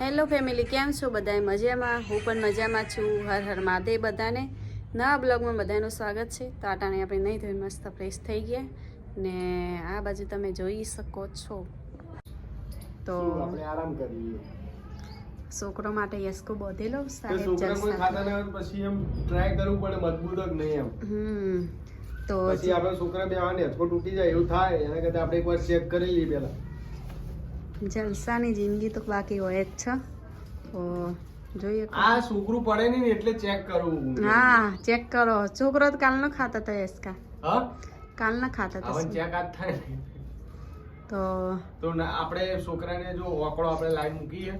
Hello family કેમ છો બધાએ મજામાં? હું પણ મજામાં છું. હર હર મહાદેવ બધાને. નવા બ્લોગમાં બધાનું સ્વાગત છે. તો આટાને આપણે નહીં ધોઈ મસ્ત ફ્રેશ થઈ ગયા. ને આ બાજુ તમે જોઈ શકો છો. તો આરામ કરીએ? છોકરો માટે યસ્કો બોધેલો સાહેબ પછી એમ ટ્રાય કરવું પડે મજબૂત જ નહીં એમ. હમ તો પછી આપણે છોકરા બે આને તૂટી જાય એવું થાય. એના કરતા આપણે એકવાર ચેક કરી લઈએ પહેલા. જલસાની જિંદગી તો બાકી હોય જ છે. તો જોઈએ આ છોકરું પડે નહીં એટલે ચેક કરવું હા. ચેક કરો. છોકરો તો કાલનો ખાતા હતા એસકા. હા? કાલના ખાતા હતા ચેક આજ થાય તો તો આપણે છોકરાને જો ઓકળો આપણે લાઈન મૂકીએ.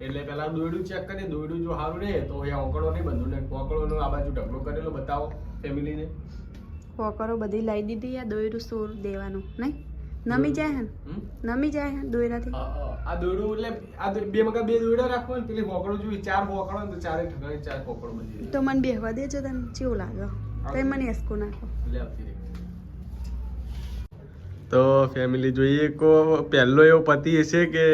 એટલે પેલા દોયડું ચેક કરીએ. દોયડું જો સારું રહે તો એ ઓકળો નહીં બંધુ. ને ઓકળોનો આ બાજુ ઢગલો કરેલો બતાવો ફેમિલીને ઓકડો બધી લાવી દીધી આ દોયડું સૂર દેવાનું નહીં? નમી જાય હે નમી જાય હે દોયરાથી? આ દોયડું એટલે આ બે મગા બે દોયડા રાખો ને પેલી હોકળો જોઈ ચાર હોકળો ને તો ચારે ઠગાઈ ચાર હોકળો બધી તો મને બેહવા દેજો તને કેવું લાગે. તો મને એસકો નાખો. તો ફેમિલી જોઈએ કો પહેલો એવો પતિ હશે કે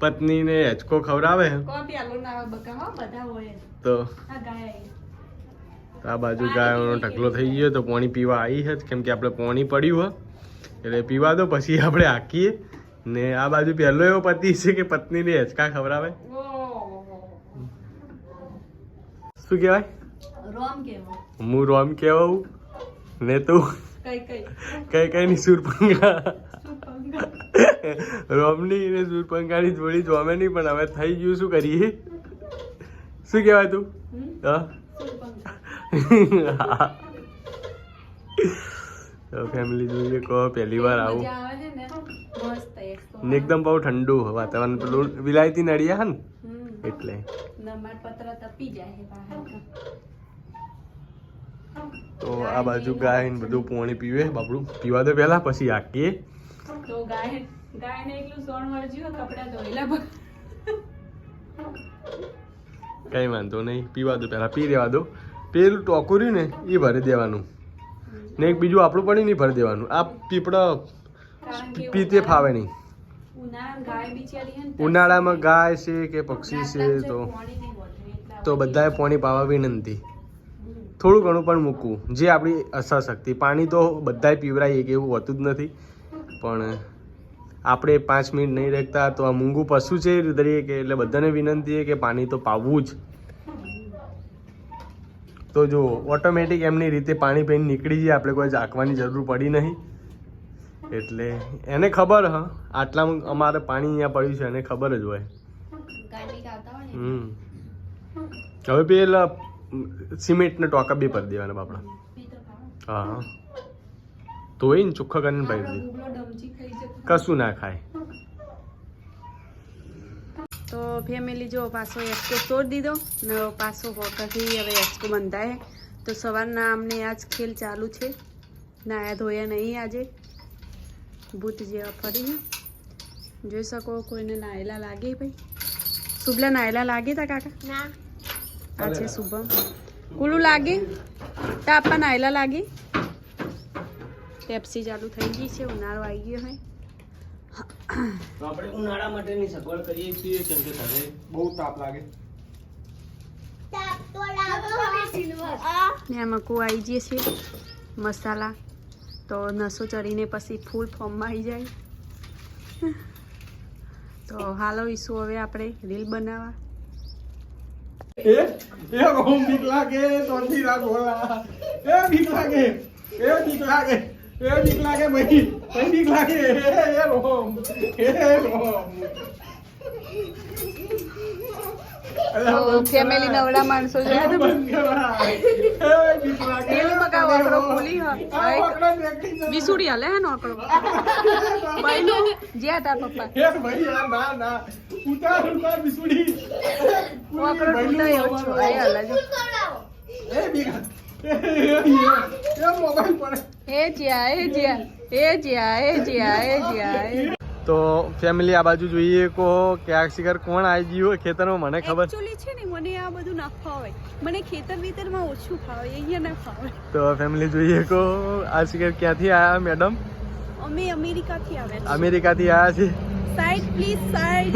પત્નીને હેચકો ખવડાવે? કો પહેલો ના બકા હો બધા હોય તો? આ ગાય આ બાજુ ગાયનો ઢગલો થઈ ગયો તો પાણી પીવા આવી છે કેમ કે આપણે પાણી પડ્યું હોય એટલે પીવા દો પછી આપણે હાકીએ. ને આ બાજુ પહેલો એવો પતિ છે કે પત્નીને હેચકા ખવડાવે. શું કહેવાય? હું રોમ કહેવાઉં ને તું? કઈ કઈ. ની સુરપંખા રોમની ને સુરપંખાની જોડી જોમે નહીં પણ હવે થઈ ગયું શું કરીએ? શું કહેવાય તું? હા? તો ફેમિલી જોઈએ કહો પહેલી વાર આવું. એકદમ બહુ ઠંડુ વાતાવરણ પેલું વિલાયતી નડિયા હે ને? એટલે. તો આ બાજુ ગાય ને બધું પોણી પીવે બાપડું. પીવા દો પહેલા પછી આકીએ. તો ગાય ગાયને એકલું સોણ મળજ્યું કપડા ધોયેલા કઈ વાંધો નહીં પીવા દો પહેલા પી દેવા દો. પેલું ટોકું રહ્યું ને એ ભરી દેવાનું. ને એક બીજું આપણું પણ નહીં ભરી દેવાનું. આ પીપળા પીતે ફાવે નહીં. ઉનાળામાં ગાય છે કે પક્ષી છે તો તો બધાએ પાણી પાવા વિનંતી થોડું ઘણું પણ મૂકવું જે આપણી અસરશક્તિ. પાણી તો બધાય પીવરાઈએ કે એવું હોતું જ નથી. પણ આપણે પાંચ મિનિટ નહીં રહેતા તો આ મૂંગું પશુ છે દરેક એટલે બધાને વિનંતી છે કે પાણી તો પાવવું જ. તો જો ઓટોમેટિક એમની રીતે પાણી પીને નીકળી જાય આપણે કોઈ ઝાંકવાની જરૂર પડી નહીં. એટલે એને ખબર, હ, આટલામાં અમારે પાણી અહીંયા પડ્યું છે, એને ખબર જ હોય. હમ. હવે પેલા સિમેન્ટને ટોકા બી ભરી દેવાના બાપડા. હા તોય ને ચોખ્ખા કરીને ભરી દે. કશું ના ખાય. તો ફેમિલી જો પાછો એસકો તોડ દીધો ને પાછો હોટલથી હવે એસકો બંધાય તો સવારના અમને આજ ખેલ ચાલુ છે. નાયા ધોયા નહીં આજે. ભૂત જેવા ફરી જોઈ શકો કોઈને નાયેલા લાગે ભાઈ? શુભલા નાયેલા લાગે તા કાકા? આ છે શુભમ. કુલું લાગે? તા આપવા નાયેલા લાગે? પેપ્સી ચાલુ થઈ ગઈ છે ઉનાળો આવી ગયો હોય તો આપણે ઉનાળા માટેની સગવડ કરીએ છીએ કેમ કે તારે બહુ તાપ લાગે. ને આમાં કુ આવી જઈએ છીએ. મસાલા તો નસો ચડીને પછી ફૂલ ફોર્મમાં આવી જાય. તો હાલો ઈસુ હવે આપણે રીલ બનાવવા. એ? એ બહુ બીક લાગે રાત એ બીક લાગે એ બીક લાગે એ બીક લાગે ભાઈ. ભાઈ બીક લાગે એ એ રોમ એ રોમ ફેમિલી નવડા માણસો તમે પેલું મકા વાકડો ખોલી હ બિસુડી હાલે હે નોકડો ભાઈનો જ્યાં તા પપ્પા વાકડો તૂટા એવું છો એ હાલે જો એ જ્યાં એ જ્યાં એ જ્યાં એ જ્યાં એ જ્યાં એ તો ફેમિલી આ બાજુ જોઈએ કો ક્યાંક શિકાર કોણ આવી ગયું ખેતરમાં મને ખબર. એકચ્યુઅલી છે ને મને આ બધું ના ફાવે. મને ખેતર વિતરમાં ઓછું ફાવે અહીંયા ના ફાવે. તો ફેમિલી જોઈએ કો આ શિકાર ક્યાંથી આયા મેડમ અમે અમેરિકાથી આવ્યા છીએ. અમેરિકાથી આયા છે સાઈડ પ્લીઝ સાઈડ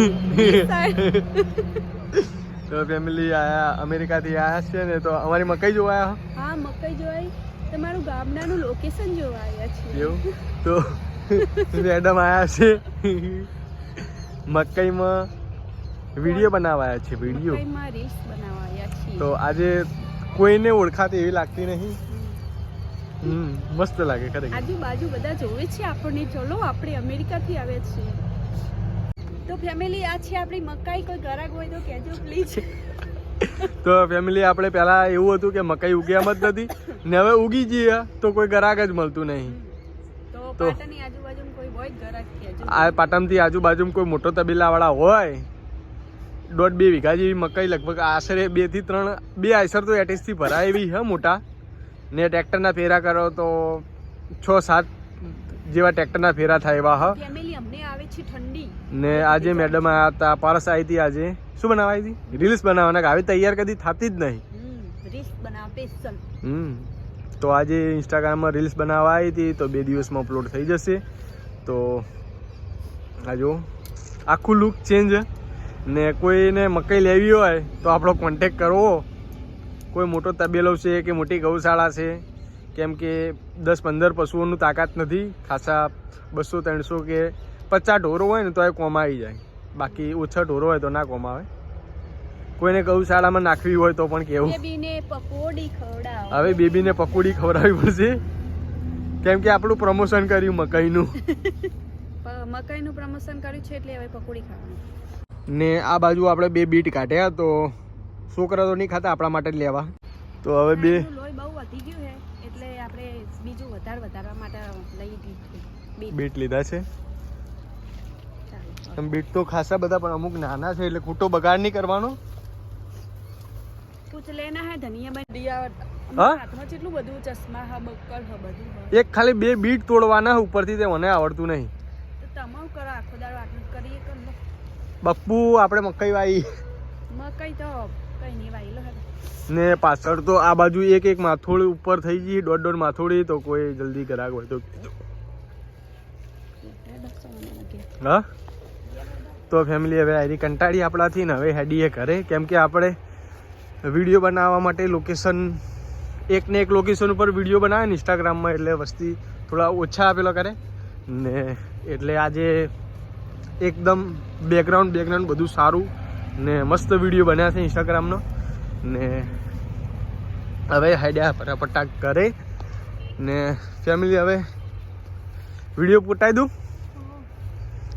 તો ફેમિલી આયા અમેરિકાથી આયા છે ને તો અમારી મકાઈ જોવા હા મકાઈ જોઈ તમારું ગામડાનું લોકેશન જોવા આવ્યા છીએ. એવું? તો મેડમ આવ્યા છે. મકાઈમાં વીડિયો બનાવવા આવ્યા છે વીડિયો મકાઈમાં રીલ્સ બનાવવા આવ્યા છીએ. તો આજે કોઈને ઓળખાતી એવી લાગતી નહીં. હમ. મસ્ત લાગે ખરેખર. આજુબાજુ બધા જોવે છે આપણને. ચલો આપણે અમેરિકાથી આવ્યા છીએ. તો ફેમિલી આ છે આપણી મકાઈ. કોઈ ગરાક હોય તો કહેજો પ્લીઝ તો ફેમિલી આપણે પહેલા એવું હતું કે મકાઈ ઉગ્યા જ નથી. ને હવે ઉગી જઈએ તો કોઈ ગરાક જ મળતું નહીં. તો આ પાટણથી આજુબાજુમાં કોઈ મોટો તબેલાવાળા હોય દોઢ બે વીઘા જેવી મકાઈ લગભગ આશરે બેથી ત્રણ બે આઈસર તો એટીસથી ભરાય એવી હે મોટા. ને ટ્રેક્ટરના ફેરા કરો તો છ સાત જેવા ટ્રેક્ટરના ફેરા થાય એવા હ. ને આજે મેડમ આવ્યા હતા પારસ આવી હતી આજે. શું બનાવાય હતી રીલ્સ બનાવવાના આવી તૈયાર કદી થતી જ નહીં. હમ રીલ્સ બનાવ સ્પેશિયલ હમ તો આજે ઇન્સ્ટાગ્રામમાં રીલ્સ બનાવવા આવી હતી તો બે દિવસમાં અપલોડ થઈ જશે. તો આ જો આખું લુક ચેન્જ ને કોઈને મકાઈ લેવી હોય તો આપણો કોન્ટેક કરવો. કોઈ મોટો તબેલો છે કે મોટી ગૌશાળા છે કેમ કે દસ પંદર પશુઓનું તાકાત નથી. ખાસા બસો ત્રણસો કે પચાસ ઢોરો હોય ને તો એ કોમ આવી જાય. બાકી ઓછા ઢોરો હોય તો ના કોમાવે કોઈને કોઈને ગૌશાળામાં નાખવી હોય તો પણ કેવું. ખવડાવ. હવે બેબીને પકોડી ખવડાવવી પડશે. કેમ કે આપણું પ્રમોશન કર્યું મકાઈનું. મકાઈનું પ્રમોશન કર્યું છે એટલે હવે પકોડી ખાવાની. ને આ બાજુ આપણે બે બીટ કાઢ્યા તો છોકરા તો નહીં ખાતા આપણા માટે લેવા. તો હવે બે બહુ વધી ગયું છે એટલે આપણે બીજું વધારે વધારવા માટે લઈ બીટ લીધા છે. એમ બીટ તો ખાસા બધા પણ અમુક નાના છે એટલે ખોટો બગાડ નહીં કરવાનો. કુછ લેના હે ધનિયા બન દિયા હા? હાથમાં કેટલું બધું ચશ્મા હા બક્કર હા બધું એક ખાલી બે બીટ તોડવાના ઉપરથી તે મને આવડતું નહીં. તો તમામ કરો? આખો દાડો આટલું કરીએ કર બપ્પુ આપણે મકાઈ વાવી મકઈ તો કઈ નહીં વાઈ લો ને પાછળ તો આ બાજુ એક એક માથોડી ઉપર થઈ ગઈ દોઢ દોઢ માથોડી તો કોઈ જલ્દી કરાક હોય તો. હા? તો ફેમિલી હવે આરી કંટાળી આપણાથી ને હવે હેડીએ ઘરે. કેમ કે આપણે વીડિયો બનાવવા માટે લોકેશન એક ને એક લોકેશન ઉપર વીડિયો બનાવે ને ઇન્સ્ટાગ્રામમાં એટલે વસ્તી થોડા ઓછા આપેલો કરે. ને એટલે આજે એકદમ બેકગ્રાઉન્ડ બેકગ્રાઉન્ડ બધું સારું ને મસ્ત વીડિયો બન્યા છે ઇન્સ્ટાગ્રામનો ને હવે હેડ્યા પટાપટા કરે ને ફેમિલી હવે વીડિયો પોટાઈ દઉં.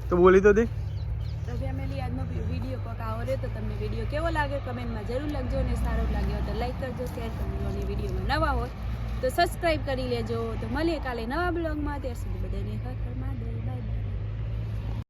તો બોલી તો દે. તો ફેમિલી આજનો વીડિયો કોક આવો તો તમને વીડિયો કેવો લાગ્યો? કમેન્ટમાં જરૂર લખજો અને સારો લાગ્યો તો લાઈક કરજો શેર કરજો અને વિડીયોમાં નવા હોય તો સબસ્ક્રાઈબ કરી લેજો. તો મળીએ કાલે નવા બ્લોગમાં ત્યાર સુધી બધાને